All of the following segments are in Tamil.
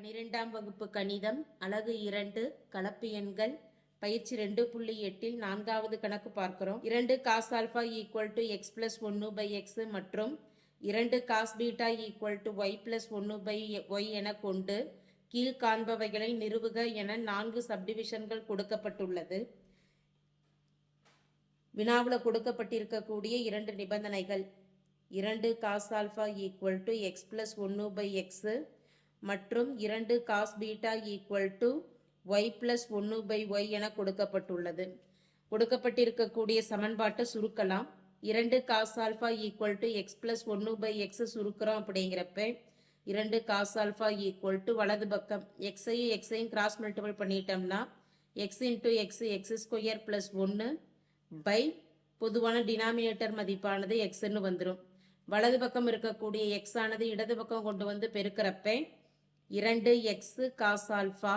பனிரெண்டாம் வகுப்பு கணிதம் அலகு இரண்டு கலப்பு எண்கள் பயிற்சி ரெண்டு புள்ளி எட்டில் நான்காவது கணக்கு பார்க்கிறோம். இரண்டு cos alpha equal to X plus ஒன்று பை எக்ஸ் மற்றும் இரண்டு cos beta equal to Y plus ஒன்று பை ஒய் என கொண்டு கீழ் காண்பவைகளை நிறுவுக என நான்கு சப்டிவிஷன்கள் கொடுக்கப்பட்டுள்ளது. வினாவில் கொடுக்கப்பட்டிருக்கக்கூடிய இரண்டு நிபந்தனைகள். இரண்டு cos alpha equal to x plus ஒன்று பை எக்ஸு மற்றும் இரண்டு cos beta equal to y plus ஒன்று பை ஒய் என கொடுக்கப்பட்டுள்ளது. கொடுக்கப்பட்டிருக்கக்கூடிய சமன்பாட்டை சுருக்கலாம். இரண்டு cos alpha equal to x plus ஒன்று பை எக்ஸ் சுருக்கிறோம் அப்படிங்கிறப்ப இரண்டு காஸ் ஆல்ஃபா ஈக்குவல் டு வலது பக்கம் எக்ஸையும் எக்ஸையும் கிராஸ் மல்டிபிள் பண்ணிட்டோம்னா x into x x square plus ஒன்று பை பொதுவான டினாமினேட்டர் மதிப்பானது எக்ஸ்ன்னு வந்துடும் வலது பக்கம் இருக்கக்கூடிய எக்ஸ் ஆனது இடது பக்கம் கொண்டு வந்து பெருக்கிறப்ப இரண்டு x cos alpha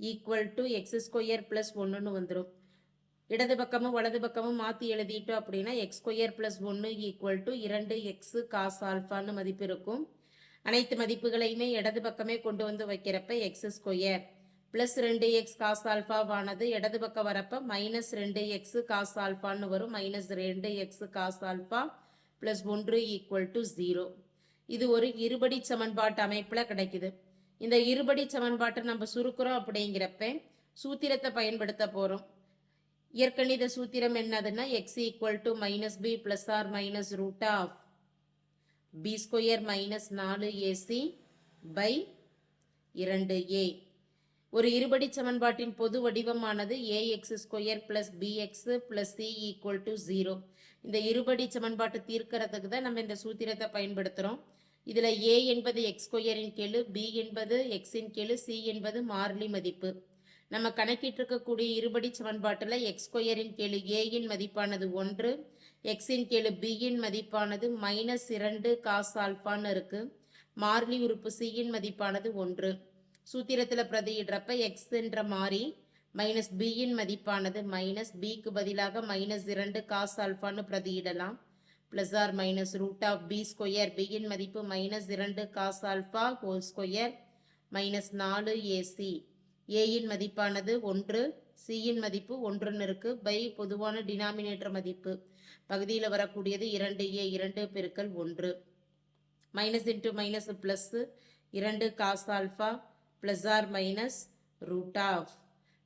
equal to x square plus ஒன்றுன்னு வந்துடும் இடது பக்கமும் வலது பக்கமும் மாற்றி எழுதிட்டோம் அப்படின்னா எக்ஸ் ஸ்கொயர் ப்ளஸ் ஒன்று ஈக்குவல் டு இரண்டு எக்ஸு காஸ் ஆல்ஃபான்னு மதிப்பு இருக்கும். அனைத்து மதிப்புகளையுமே இடது பக்கமே கொண்டு வந்து வைக்கிறப்ப எக்ஸ் ஸ்கொயர் ப்ளஸ் ரெண்டு எக்ஸ் காஸ் ஆல்ஃபாவானது இடது பக்கம் வரப்ப மைனஸ் ரெண்டு எக்ஸு காஸ் ஆல்ஃபான்னு வரும். மைனஸ் ரெண்டு எக்ஸு காஸ் ஆல்ஃபா ப்ளஸ் ஒன்று ஈக்குவல் டு ஜீரோ இது ஒரு இருபடி சமன்பாட்டு அமைப்பில் கிடைக்குது. இந்த இருபடி சமன்பாட்டை நம்ம சுருக்குறோம் அப்படிங்கிறப்ப சூத்திரத்தை பயன்படுத்த போகிறோம் இயற்கணித சூத்திரம் என்னதுன்னா x equal to minus b plus or minus root of b square minus நாலு ஏசி பை இரண்டு ஏ ஒரு இருபடி சமன்பாட்டின் பொது வடிவமானது a x square plus b x plus c equal to zero இந்த இருபடி சமன்பாட்டு தீர்க்கறதுக்கு தான் நம்ம இந்த சூத்திரத்தை பயன்படுத்துகிறோம் இதில் ஏ என்பது எக்ஸ் ஸ்கொயரின் கெழு பி என்பது எக்ஸின் கெழு சி என்பது மாறிலி மதிப்பு. நம்ம கணக்கிட்டிருக்கக்கூடிய இருபடி சமன்பாட்டில் எக்ஸ் ஸ்கொயரின் கெழு ஏயின் மதிப்பானது ஒன்று எக்ஸின் கெழு பியின் மதிப்பானது மைனஸ் இரண்டு காஸ் ஆல்ஃபான்னு இருக்குது மாறிலி உறுப்பு சியின் மதிப்பானது ஒன்று. சூத்திரத்தில் பிரதியிடுறப்ப எக்ஸ் என்ற மாறி மைனஸ் பியின் மதிப்பானது மைனஸ் பிக்கு பதிலாக மைனஸ் இரண்டு காஸ் ஆல்ஃபான்னு பிரதியிடலாம். Plus or minus root of b square பியின் மதிப்பு மைனஸ் இரண்டு cos alpha whole square minus நாலு ஏசி ஏயின் மதிப்பானது ஒன்று சியின் மதிப்பு ஒன்றுன்னு இருக்கு. பை பொதுவான டினாமினேட்டர் மதிப்பு. பகுதியில் வரக்கூடியது இரண்டு ஏ இரண்டு பெருக்கல் ஒன்று. மைனஸ் இன்ட்டு மைனஸ் ப்ளஸ் இரண்டு cos alpha plus or minus root of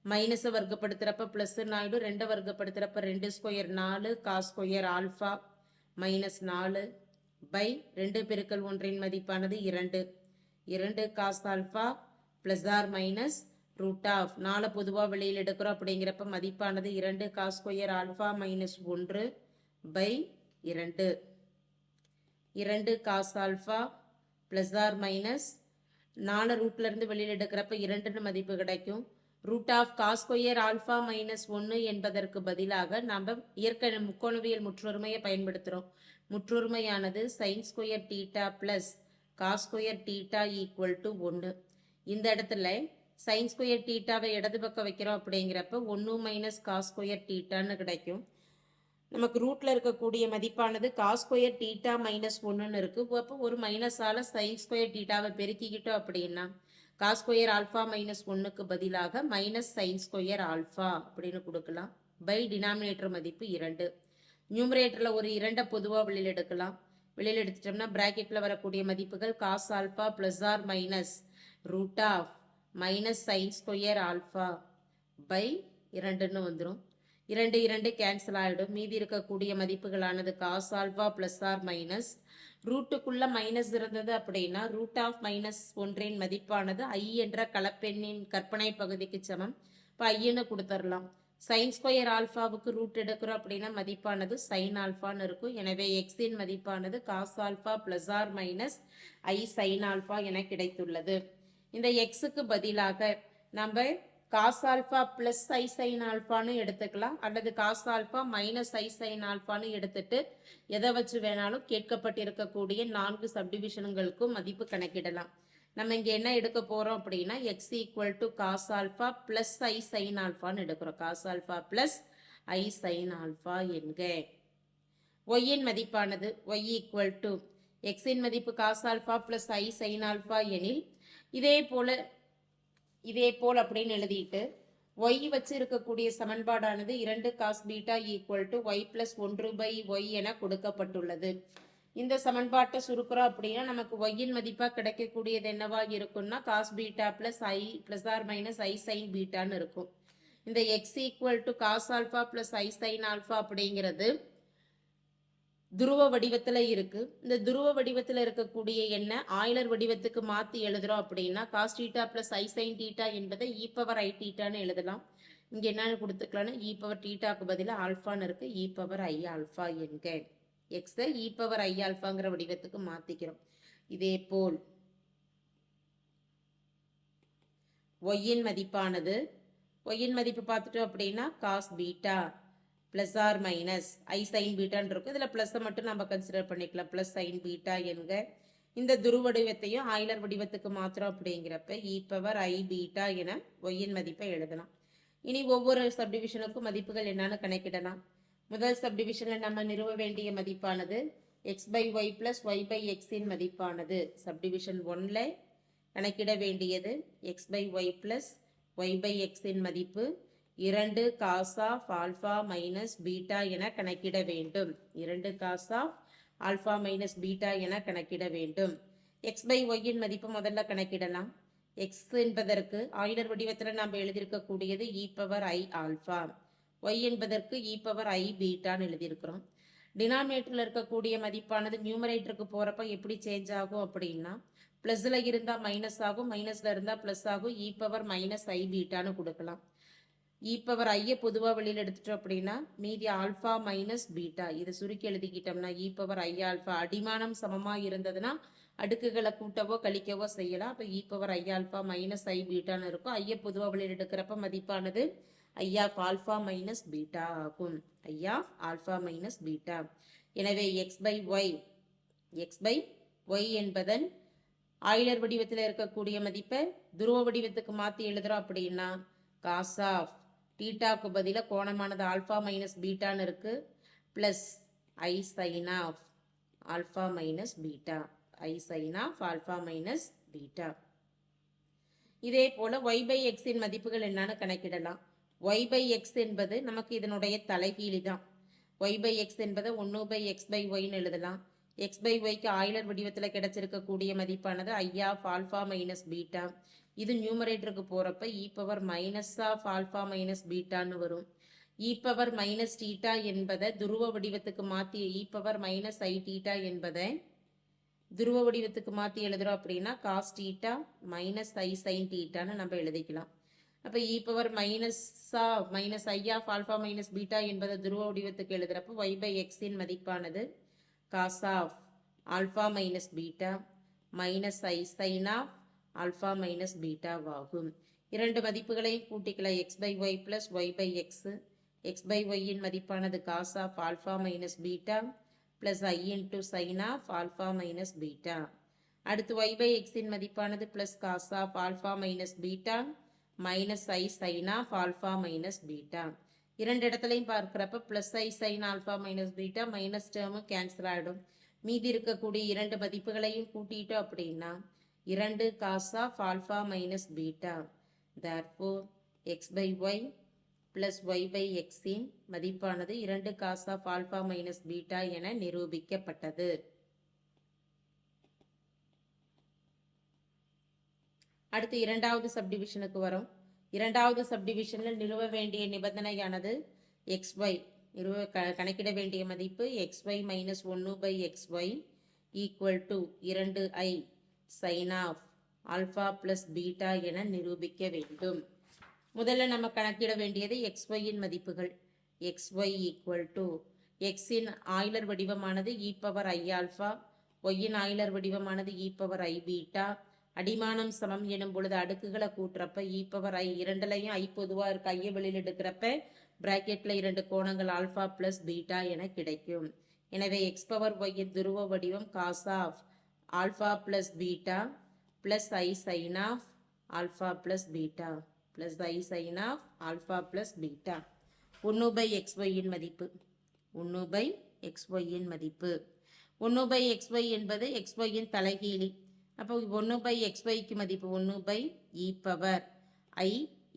மைனஸை வர்க்கப்படுத்துகிறப்ப ப்ளஸ்ன்னு ஆகிடும் ரெண்டை வர்க்கப்படுத்துகிறப்ப ரெண்டு ஸ்கொயர் நாலு காஸ் ஸ்கொயர் ஆல்ஃபா மைனஸ் நாலு பை ரெண்டு பெருக்கல் ஒன்றின் மதிப்பானது இரண்டு. இரண்டு cos alpha plus or minus root of நாலு பொதுவாக வெளியில் எடுக்கிறோம் அப்படிங்கிறப்ப மதிப்பானது இரண்டு. காஸ் ஸ்கொயர் ஆல்ஃபா மைனஸ் ஒன்று பை இரண்டு. இரண்டு cos alpha plus or minus நாலு ரூட்லேருந்து வெளியில் எடுக்கிறப்ப இரண்டுன்னு மதிப்பு கிடைக்கும். Root of cos square alpha minus ஒன்று என்பதற்கு பதிலாக நாம் இயற்கை முக்கோணவியல் முற்றொருமையை பயன்படுத்துகிறோம் முற்றொருமையானது sine square theta plus cos square theta equal to ஒன்று இந்த இடத்துல சைன் ஸ்கொயர் டீட்டாவை இடது பக்கம் வைக்கிறோம் அப்படிங்கிறப்ப ஒன்று மைனஸ் காஸ்கொயர் டீட்டான்னு கிடைக்கும். நமக்கு ரூட்டில் இருக்கக்கூடிய மதிப்பானது காஸ்கொயர் டீட்டா மைனஸ் ஒன்றுன்னு இருக்குது அப்போ ஒரு மைனஸால் சைன் ஸ்கொயர் டீட்டாவை பெருக்கிக்கிட்டோம் அப்படின்னா காஸ் ஸ்கொயர் ஆல்ஃபா மைனஸ் ஒன்றுக்கு பதிலாக மைனஸ் சைன் ஸ்கொயர் ஆல்ஃபா அப்படின்னு கொடுக்கலாம். பை டினாமினேட்டர் மதிப்பு இரண்டு. நியூமரேட்டரில் ஒரு இரண்டை பொதுவாக வெளியில் எடுக்கலாம். வெளியில் எடுத்துட்டோம்னா ப்ராக்கெட்டில் வரக்கூடிய மதிப்புகள் cos alpha plus or minus root of minus sine square alpha by இரண்டுன்னு வந்துடும் இரண்டு இரண்டு கேன்சல் ஆகிடும் மீதி இருக்கக்கூடிய மதிப்புகளானது cos alpha plus or minus ரூட்டுக்குள்ள minus இருந்தது அப்படின்னா ரூட் ஆஃப் மைனஸ் ஒன்றின் மதிப்பானது ஐ என்ற கலப்பெண்ணின் கற்பனை பகுதிக்கு சமம். இப்போ ஐயன்னு கொடுத்துடலாம் சைன் ஸ்கொயர் ஆல்ஃபாவுக்கு ரூட் எடுக்கிறோம் அப்படின்னா மதிப்பானது சைன் ஆல்ஃபான்னு இருக்கும். எனவே எக்ஸின் மதிப்பானது cos alpha plus or minus i sine alpha என கிடைத்துள்ளது. இந்த எக்ஸுக்கு பதிலாக நம்ம cos alpha plus i sine ஆல்ஃபான்னு எடுத்துக்கலாம். அல்லது cos alpha minus i sine ஆல்ஃபான்னு எடுத்துட்டு எதை வச்சு வேணாலும் கேட்கப்பட்டிருக்கக்கூடிய நான்கு சப்டிவிஷன்களுக்கும் மதிப்பு கணக்கிடலாம். நம்ம இங்கே என்ன எடுக்க போகிறோம் அப்படின்னா x equal to cos alpha plus i sine ஆல்ஃபான்னு எடுக்கிறோம். Cos alpha plus i sine alpha என்க. ஒய்யின் மதிப்பானது ஒய் ஈக்குவல் டு எக்ஸின் மதிப்பு cos alpha plus i sine alpha எனில் இதே போல் இதே போல் அப்படின்னு எழுதிட்டு ஒய் வச்சு இருக்கக்கூடிய சமன்பாடானது இரண்டு cos beta equal to y plus ஒன்று பை ஒய் என கொடுக்கப்பட்டுள்ளது. இந்த சமன்பாட்டை சுருக்குறோம் அப்படின்னா நமக்கு ஒய்யின் மதிப்பாக கிடைக்கக்கூடியது என்னவாக இருக்கும்னா cos beta plus i plus or minus i sine பீட்டான்னு இருக்கும். இந்த x equal to cos alpha plus i sine alpha அப்படிங்கிறது துருவ வடிவத்தில் இருக்குது இந்த துருவ வடிவத்தில் இருக்கக்கூடிய எண்ணெய் ஆயிலர் வடிவத்துக்கு மாற்றி எழுதுகிறோம் அப்படின்னா cos theta plus i theta என்பதை இ பவர் ஐ டீட்டான்னு எழுதலாம். இங்கே என்னென்னு கொடுத்துக்கலாம்னா இ பவர் டீட்டாக்கு பதிலாக ஆல்ஃபான்னு இருக்குது இ பவர் ஐ ஆல்ஃபா என்க. எக்ஸை இ பவர் ஐ ஆல்ஃபாங்கிற வடிவத்துக்கு மாற்றிக்கிறோம் இதே போல் ஒய்யின் மதிப்பானது ஒய்யின் மதிப்பு பார்த்துட்டோம் அப்படின்னா cos beta plus or minus i sine பீட்டான்னு இருக்கும். இதில் ப்ளஸ்ஸை மட்டும் நம்ம கன்சிடர் பண்ணிக்கலாம். ப்ளஸ் சைன் பீட்டா என்க. இந்த துருவடிவத்தையும் ஆயிலர் வடிவத்துக்கு மாத்திரம் அப்படிங்கிறப்ப இ பவர் ஐ பீட்டா என ஒய்யின் மதிப்பை எழுதலாம். இனி ஒவ்வொரு சப்டிவிஷனுக்கும் மதிப்புகள் என்னன்னு கணக்கிடலாம். முதல் சப்டிவிஷனில் நம்ம நிறுவ வேண்டிய மதிப்பானது x by y plus y by எக்ஸின் மதிப்பானது. சப்டிவிஷன் ஒன்ல கணக்கிட வேண்டியது x by y plus y by எக்ஸின் மதிப்பு. இரண்டு cos of alpha minus beta என கணக்கிட வேண்டும். இரண்டு cos of alpha minus beta என கணக்கிட வேண்டும். எக்ஸ் பை ஒய்யின் மதிப்பு முதல்ல கணக்கிடலாம். எக்ஸ் என்பதற்கு ஆயிலர் வடிவத்தில் நாம் எழுதியிருக்கக்கூடியது e power i alpha y என்பதற்கு இ பவர் ஐ பீட்டான்னு எழுதியிருக்கிறோம். டினாமினேட்டரில் இருக்கக்கூடிய மதிப்பானது நியூமரேட்டருக்கு போகிறப்ப எப்படி சேஞ்ச் ஆகும் அப்படின்னா ப்ளஸில் இருந்தால் மைனஸ் ஆகும் மைனஸில் இருந்தால் ப்ளஸ் ஆகும் இ பவர் மைனஸ் ஐ பீட்டான்னு கொடுக்கலாம். இ பவர் ஐயை பொதுவாக வெளியில் எடுத்துட்டோம் அப்படின்னா மீதி ஆல்ஃபா மைனஸ் பீட்டா. இதை சுருக்கி எழுதிக்கிட்டோம்னா இ பவர் ஐ ஆல்ஃபா அடிமானம் சமமாக இருந்ததுன்னா அடுக்குகளை கூட்டவோ கழிக்கவோ செய்யலாம். அப்போ e power i alpha minus i பீட்டான்னு இருக்கும். ஐயை பொதுவாக வெளியில் எடுக்கிறப்ப மதிப்பானது ஐயா ஆல்ஃபா மைனஸ் பீட்டா ஆகும். ஐயா ஆல்ஃபா மைனஸ் பீட்டா. எனவே x by y x by y என்பதன் ஆயிலர் வடிவத்தில் இருக்கக்கூடிய மதிப்பை துருவ வடிவத்துக்கு மாற்றி எழுதுறோம் அப்படின்னா காஸ் ஆஃப் டீட்டாக்கு பதிலாக கோணமானது ஆல்ஃபா மைனஸ் பீட்டான்னு இருக்குது plus i sine of alpha minus beta. I sine of alpha minus beta. இதே போல் ஒய் பை எக்ஸின் மதிப்புகள் என்னன்னு கணக்கிடலாம். ஒய் பை எக்ஸ் என்பது நமக்கு இதனுடைய தலைகீழி தான். ஒய் பை எக்ஸ் என்பதை ஒன்று பை எக்ஸ் பை ஒய்னு எழுதலாம். எக்ஸ் பை ஒய்க்கு ஆயிலர் வடிவத்தில் கிடைச்சிருக்கக்கூடிய மதிப்பானது i of alpha minus beta. இது நியூமரேட்டருக்கு போகிறப்ப e power minus of alpha minus பீட்டான்னு வரும். இ பவர் மைனஸ் டீட்டா என்பதை துருவ வடிவத்துக்கு மாற்றி e power minus i theta என்பதை துருவ வடிவத்துக்கு மாற்றி எழுதுறோம் அப்படின்னா cos theta minus i sine டீட்டான்னு நம்ம எழுதிக்கலாம். அப்போ e power மைனஸா minus i of alpha minus beta என்பதை துருவ வடிவத்துக்கு எழுதுறப்போ ஒய் பை எக்ஸின் மதிப்பானது cos of alpha minus beta minus i sine of alpha minus பீட்டாவாகும். இரண்டு மதிப்புகளையும் கூட்டிக்கலாம். X by y plus y by x x by ஒய்யின் மதிப்பானது cos of alpha minus beta plus i into sine of alpha minus beta அடுத்து ஒய் பை எக்ஸின் மதிப்பானது plus cos of alpha minus beta minus i sine of alpha minus beta இரண்டு இடத்துலையும் பார்க்குறப்ப plus i sine alpha minus beta minus டேர்மும் cancel ஆகிடும் மீதி இருக்கக்கூடிய இரண்டு மதிப்புகளையும் கூட்டிட்டோம் அப்படின்னா இரண்டு cos of alpha minus beta therefore x by y plus y by எக்ஸின் மதிப்பானது இரண்டு cos of alpha minus beta என நிரூபிக்கப்பட்டது. அடுத்து இரண்டாவது சப்டிவிஷனுக்கு வரும். இரண்டாவது சப்டிவிஷனில் நிறுவ வேண்டிய நிபந்தனையானது எக்ஸ் ஒய் நிறுவ க கணக்கிட வேண்டிய மதிப்பு எக்ஸ் ஒய் மைனஸ் ஒன்று by x y equal to இரண்டு i sine of alpha plus beta என நிரூபிக்க வேண்டும். முதல்ல நம்ம கணக்கிட வேண்டியது எக்ஸ்ஒயின் மதிப்புகள். எக்ஸ் ஒய் ஈக்குவல் டு எக்ஸின் ஆயிலர் வடிவமானது இ பவர் ஐ ஆல்ஃபா ஒய்யின் ஆயிலர் வடிவமானது இ பவர் ஐ பீட்டா அடிமானம் சமம் எனும் பொழுது அடுக்குகளை கூட்டுறப்ப இ பவர் ஐ இரண்டுலையும் ஐ பொதுவாக இருக்க. ஐயை வெளியில் எடுக்கிறப்ப பிராக்கெட்ல இரண்டு கோணங்கள் ஆல்ஃபா பிளஸ் பீட்டா என கிடைக்கும். எனவே எக்ஸ் பவர் ஒய்யின் துருவ வடிவம் cos of alpha plus beta plus i sine of alpha plus beta plus i sine of alpha plus beta ஒன்று பை எக்ஸ் ஒய்யின் மதிப்பு. ஒன்று பை எக்ஸ் ஒய்யின் மதிப்பு. ஒன்று பை எக்ஸ் ஒய் என்பது எக்ஸ் ஒய்யின் தலைகீழி. அப்போ ஒன்று பை எக்ஸ்ஒய்க்கு மதிப்பு ஒன்று பை இ பவர் ஐ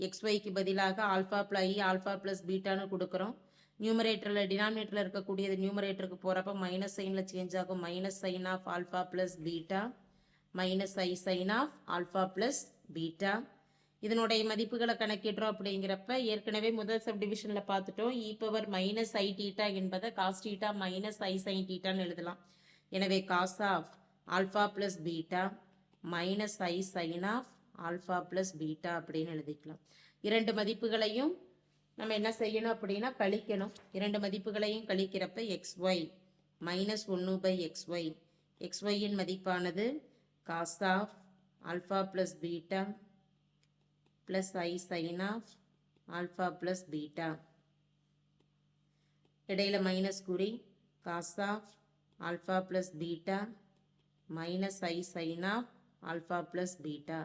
எக்ஸ்ஒய்க்கு பதிலாக alpha plus i alpha plus பீட்டான்னு கொடுக்குறோம். நியூமரேட்டரில் டினாமினேட்டரில் இருக்கக்கூடியது நியூமரேட்டருக்கு போகிறப்ப மைனஸ் சைனில் சேஞ்ச் ஆகும். Minus sine of alpha plus beta minus i sine of alpha plus beta இதனுடைய மதிப்புகளை கணக்கிடுறோம் அப்படிங்கிறப்ப ஏற்கனவே முதல் சப் டிவிஷனில் பார்த்துட்டோம். E power minus i theta என்பதை cos theta minus i sine டீட்டான்னு எழுதலாம். எனவே cos of alpha plus beta minus i sine of alpha plus beta அப்படின்னு எழுதிக்கலாம். இரண்டு மதிப்புகளையும் நம்ம என்ன செய்யணும் அப்படின்னா கழிக்கணும். இரண்டு மதிப்புகளையும் கழிக்கிறப்ப எக்ஸ் ஒய் மைனஸ் ஒன்று பை எக்ஸ் ஒய் எக்ஸ் ஒய்யின் மதிப்பானது cos of alpha plus beta plus i sine of alpha plus beta இடையில மைனஸ் குறி cos of alpha plus beta minus i sine of alpha plus beta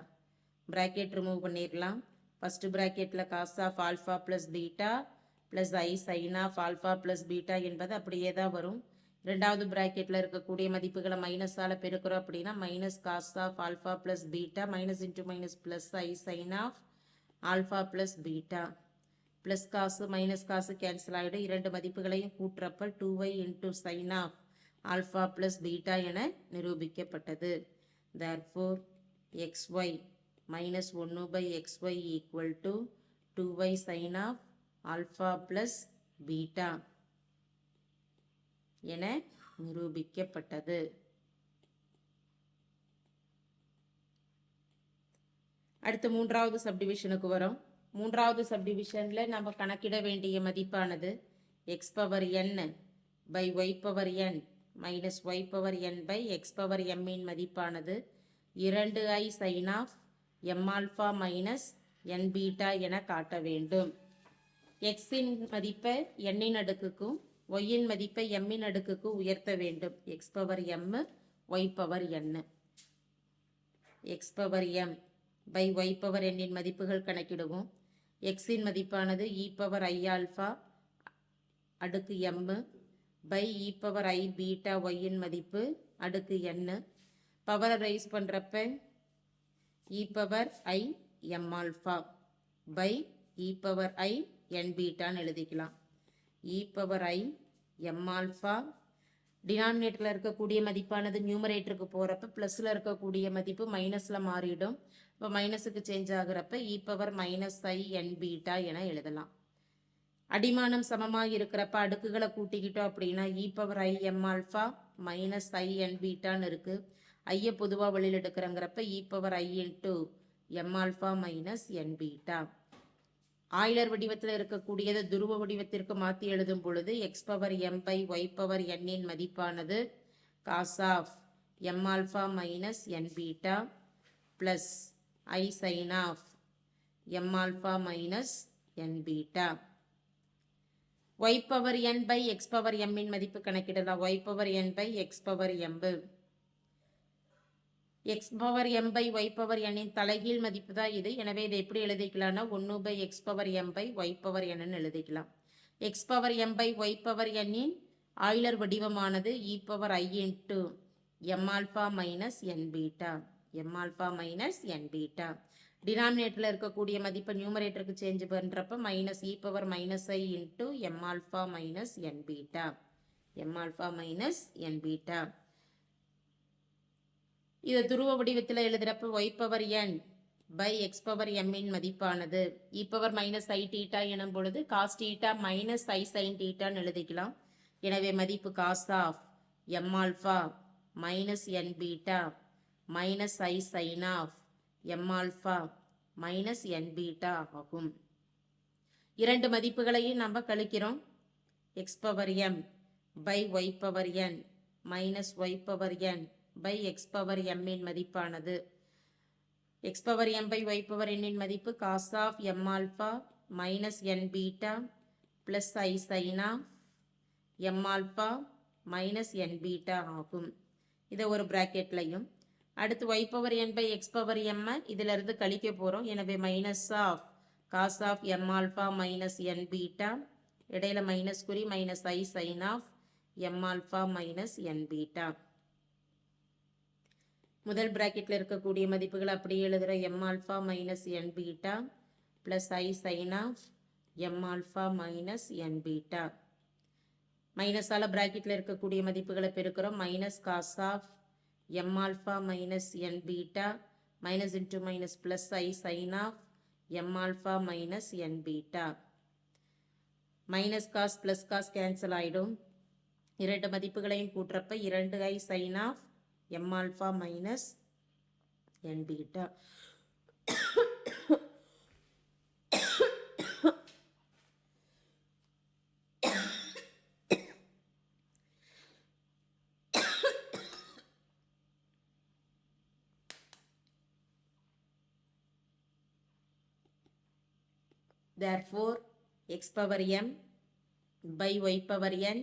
bracket remove பண்ணிடலாம் ஃபஸ்ட்டு ப்ராக்கெட்டில் cos of alpha plus beta plus i sine of alpha plus beta என்பது அப்படியே தான் வரும். ரெண்டாவது ப்ராக்கெட்டில் இருக்கக்கூடிய மதிப்புகளை மைனஸால் பெருக்கிறோம் அப்படின்னா minus cos of alpha plus beta minus into minus plus i sine of alpha plus beta plus cos minus cos cancel ஆகிடும் இரண்டு மதிப்புகளையும் கூட்டுறப்ப two y into sine of alpha plus beta என நிரூபிக்கப்பட்டது. தேர்ஃபோர் எக்ஸ் ஒய் மைனஸ் ஒன்று by x y equal to two y sine of alpha plus beta என நிரூபிக்கப்பட்டது. அடுத்து மூன்றாவது சப்டிவிஷனுக்கு வரும். மூன்றாவது சப்டிவிஷனில் நம்ம கணக்கிட வேண்டிய மதிப்பானது x power n by y power n minus y power n by x power எம்மின் மதிப்பானது இரண்டு i sine of m alpha minus n beta என காட்ட வேண்டும். எக்ஸின் மதிப்பை எண்ணின் அடுக்குக்கும் ஒய்யின் மதிப்பை எம்மின் அடுக்குக்கும் உயர்த்த வேண்டும். X power m y power n x power m by y power எண்ணின் மதிப்புகள் கணக்கிடுவோம். எக்ஸின் மதிப்பானது இ பவர் ஐ ஆல்ஃபா அடுக்கு m by e power i beta ஒய்யின் மதிப்பு அடுக்கு என் பவரை ரைஸ் பண்ணுறப்ப e power i m alpha by e power i n பீட்டான்னு எழுதிக்கலாம். E power i m alpha டினாமினேட்டரில் இருக்கக்கூடிய மதிப்பானது நியூமரேட்டருக்கு போகிறப்ப ப்ளஸில் இருக்கக்கூடிய மதிப்பு மைனஸில் மாறிடும். இப்போ மைனஸுக்கு change ஆகுறப்ப e power minus i n beta என எழுதலாம். அடிமானம் சமமாக இருக்கிறப்ப அடுக்குகளை கூட்டிக்கிட்டோம் அப்படின்னா e power i m alpha minus i n பீட்டான்னு இருக்குது ஐயை பொதுவாக வெளியில் எடுக்கிறங்கிறப்ப e power i into m alpha minus n beta Euler வடிவத்தில் இருக்கக்கூடியதை துருவ வடிவத்திற்கு மாற்றி எழுதும் பொழுது x power m by y power எண்ணின் மதிப்பானது cos of m alpha minus n beta plus i sine of m alpha minus n beta y power n by x power எம்மின் மதிப்பு கணக்கிடலாம். Y power n by x power எம்பு x power m by y power எண்ணின் தலைகீழ் மதிப்பு தான் இது. எனவே இதை எப்படி எழுதிக்கலாம்னா ஒன்று by x power m by y power என்னு எழுதிக்கலாம். X power m by y power எண்ணின் ஆயிலர் வடிவமானது e power i into m alpha minus n beta m alpha minus n beta டினாமினேட்டரில் இருக்கக்கூடிய மதிப்பை நியூமரேட்டருக்கு சேஞ்ச் பண்ணுறப்ப minus e power minus i into m alpha minus n beta m alpha minus n beta இதை துருவ வடிவத்தில் எழுதுறப்போ y power n by x power எம்மின் மதிப்பானது. E power minus i theta எனும் பொழுது cos theta minus i sine டீட்டான்னு எழுதிக்கலாம். எனவே மதிப்பு cos of m alpha minus n beta minus i sine of m alpha minus n beta ஆகும். இரண்டு மதிப்புகளையும் நம்ம கழிக்கிறோம். X power m by y power n minus y power n by x power எம்மின் மதிப்பானது. X power m by y power எண்ணின் மதிப்பு cos of m alpha minus n beta plus i China m alpha minus n beta ஆகும். இதை ஒரு ப்ராக்கெட்லையும் அடுத்து y power n by x power எம்மை இதிலிருந்து கழிக்க போகிறோம் எனவே minus of cos of m alpha minus n beta இடையில மைனஸ் குறி minus i sine of m alpha minus n beta முதல் பிராக்கெட்டில் இருக்கக்கூடிய மதிப்புகளை அப்படியே எழுதுகிற m alpha minus n beta plus i sine of m alpha minus n beta மைனஸால் பிராக்கெட்டில் இருக்கக்கூடிய மதிப்புகளை பெருக்கிறோம். Minus cos of m alpha minus n beta minus into minus plus i sine of m alpha minus n beta minus cos plus cos cancel ஆகிடும் இரண்டு மதிப்புகளையும் கூட்டுறப்ப இரண்டு i sine of m alpha minus n beta therefore x power m by y power n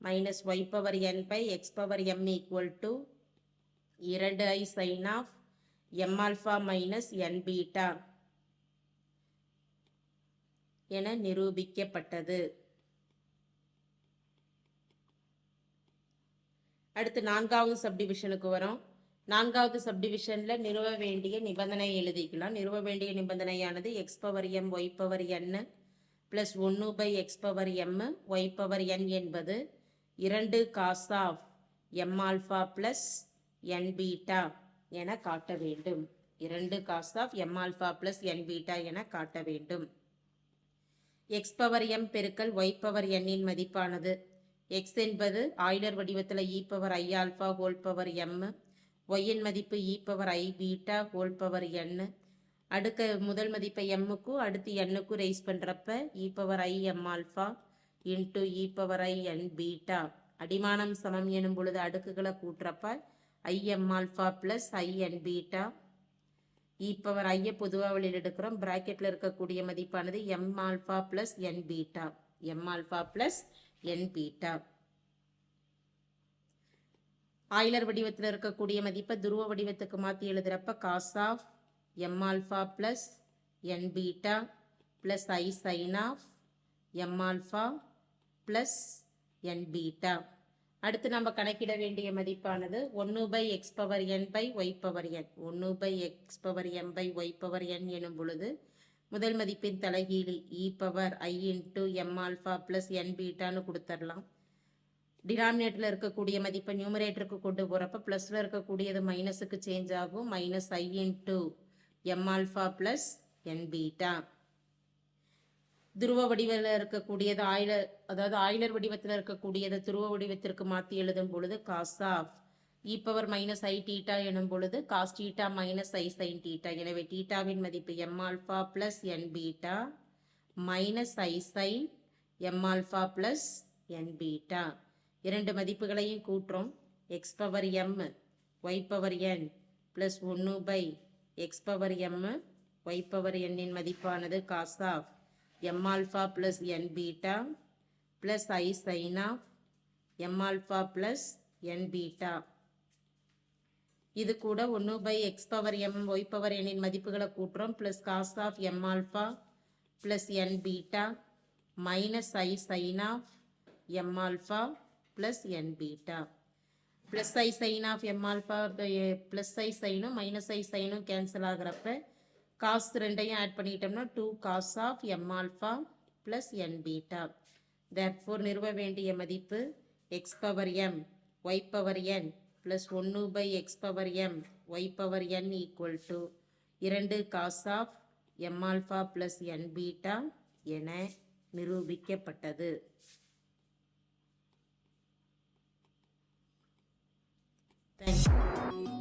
minus y power n by x power m equal to இரண்டு i sine of m alpha minus n beta என நிரூபிக்கப்பட்டது. அடுத்து நான்காவது சப்டிவிஷனுக்கு வரோம். நான்காவது சப்டிவிஷனில் நிறுவ வேண்டிய நிபந்தனை எழுதிக்கலாம். நிறுவ வேண்டிய நிபந்தனையானது x power m y power n plus ஒன்று by x power m y power n என்பது இரண்டு cos of m alpha plus n beta என காட்ட வேண்டும். இரண்டு cos of m alpha plus n beta என காட்ட வேண்டும். எக்ஸ் பவர் எம் பெருக்கல் ஒய் பவர் எண்ணின் மதிப்பானது. எக்ஸ் என்பது ஆய்லர் வடிவத்தில் e power i alpha whole power m ஒய்யின் மதிப்பு e power i beta whole power n அடுக்க முதல் மதிப்பை எம்முக்கும் அடுத்து எண்ணுக்கும் ரைஸ் பண்ணுறப்ப e power i m alpha into e power i n beta அடிமானம் சமம் எனும் பொழுது அடுக்குகளை கூட்டுறப்ப i m alpha plus i n beta. E power ஐயை பொதுவாக வெளியில் எடுக்கிறோம். ப்ராக்கெட்டில் இருக்கக்கூடிய மதிப்பானது m alpha plus n beta. M alpha plus n beta. Euler வடிவத்தில் இருக்கக்கூடிய மதிப்பை துருவ வடிவத்துக்கு மாற்றி எழுதுகிறப்ப cos of m alpha plus n beta plus i sine of m alpha plus n beta. அடுத்து நம்ம கணக்கிட வேண்டிய மதிப்பானது ஒன்று by x power n by y power n ஒன்று by x power n by y power n எனும் பொழுது முதல் மதிப்பின் தலைகீழி e power i into m alpha plus n பீட்டான்னு கொடுத்துடலாம் டினாமினேட்டரில் இருக்கக்கூடிய மதிப்பை நியூமரேட்டருக்கு கொண்டு போகிறப்ப ப்ளஸில் இருக்கக்கூடியது மைனஸுக்கு சேஞ்ச் ஆகும். Minus i into m alpha plus n beta துருவ வடிவில் இருக்கக்கூடியது ஆயிலர் அதாவது ஆயிலர் வடிவத்தில் இருக்கக்கூடியது துருவ வடிவத்திற்கு மாற்றி எழுதும் பொழுது cos of e power minus i theta எனும் பொழுது cos theta minus i sine theta எனவே டீட்டாவின் மதிப்பு m alpha plus n beta minus i sine m alpha plus n beta இரண்டு மதிப்புகளையும் கூட்டுறோம் x power m y power n plus ஒன்று by x power m y power எண்ணின் மதிப்பானது cos of m alpha plus n beta plus i sine of m alpha plus n beta இது கூட ஒன்று by x power m y power எண்ணின் மதிப்புகளை கூட்டுறோம். Plus cos of m alpha plus n beta minus i sine of m alpha plus n beta plus i sine of m alpha plus i சைனும் minus i சைனும் கேன்சல் ஆகிறப்ப காஸ் ரெண்டையும் ஆட் பண்ணிட்டோம்னா two cos of m alpha plus n beta therefore நிறுவ வேண்டிய மதிப்பு x power m y power n plus ஒன்று by x power m y power n equal to இரண்டு cos of m alpha plus n beta என நிரூபிக்கப்பட்டது. Thank you